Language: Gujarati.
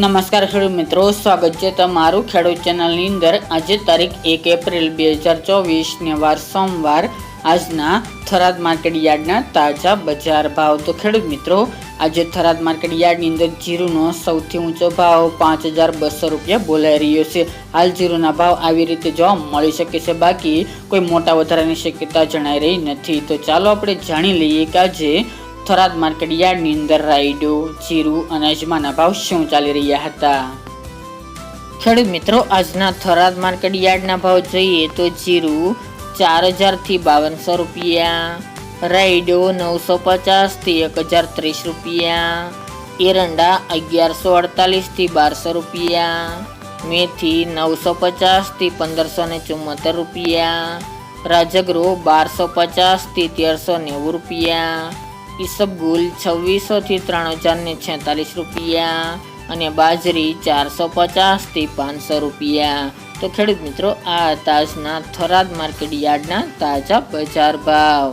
નમસ્કાર ખેડૂત મિત્રો, સ્વાગત છે તમારું ખેડૂત ચેનલની અંદર. આજે તારીખ એક એપ્રિલ બે હજાર ચોવીસને વાર સોમવાર. આજના થરાદ માર્કેટ યાર્ડના તાજા બજાર ભાવ. તો ખેડૂત મિત્રો, આજે થરાદ માર્કેટ યાર્ડની અંદર જીરુનો સૌથી ઊંચો ભાવ પાંચ હજાર બસો રૂપિયા બોલાઈ રહ્યો છે. હાલ જીરુના ભાવ આવી રીતે જોવા મળી શકે છે. બાકી કોઈ મોટા વધારાની શક્યતા જણાઈ રહી નથી. તો ચાલો આપણે જાણી લઈએ કે આજે થરાદ માર્કેટ યાર્ડની અંદર રાયડો, જીરું અને અજમાના ભાવ શું ચાલી રહ્યા હતા? ખેડૂત મિત્રો, આજના થરાદ માર્કેટ યાર્ડના ભાવ જોઈએ તો જીરું ચાર હજારથી બાવનસો રૂપિયા, રાયડો નવસો પચાસથી એક હજાર ત્રીસ રૂપિયા, એરંડા અગિયારસો અડતાલીસથી બારસો રૂપિયા, મેથી નવસો પચાસથી પંદરસો ને ચુમ્મોતેર રૂપિયા, રાજગરો બારસો પચાસથી તેરસો નેવું રૂપિયા ઈસબગુલ છવ્વીસોથી ત્રણ હજાર ને છેતાલીસ રૂપિયા અને બાજરી ચારસો પચાસથી પાંચસો રૂપિયા. તો ખેડૂત મિત્રો, આ તાજના થરાદ માર્કેટ યાર્ડના તાજા બજાર ભાવ.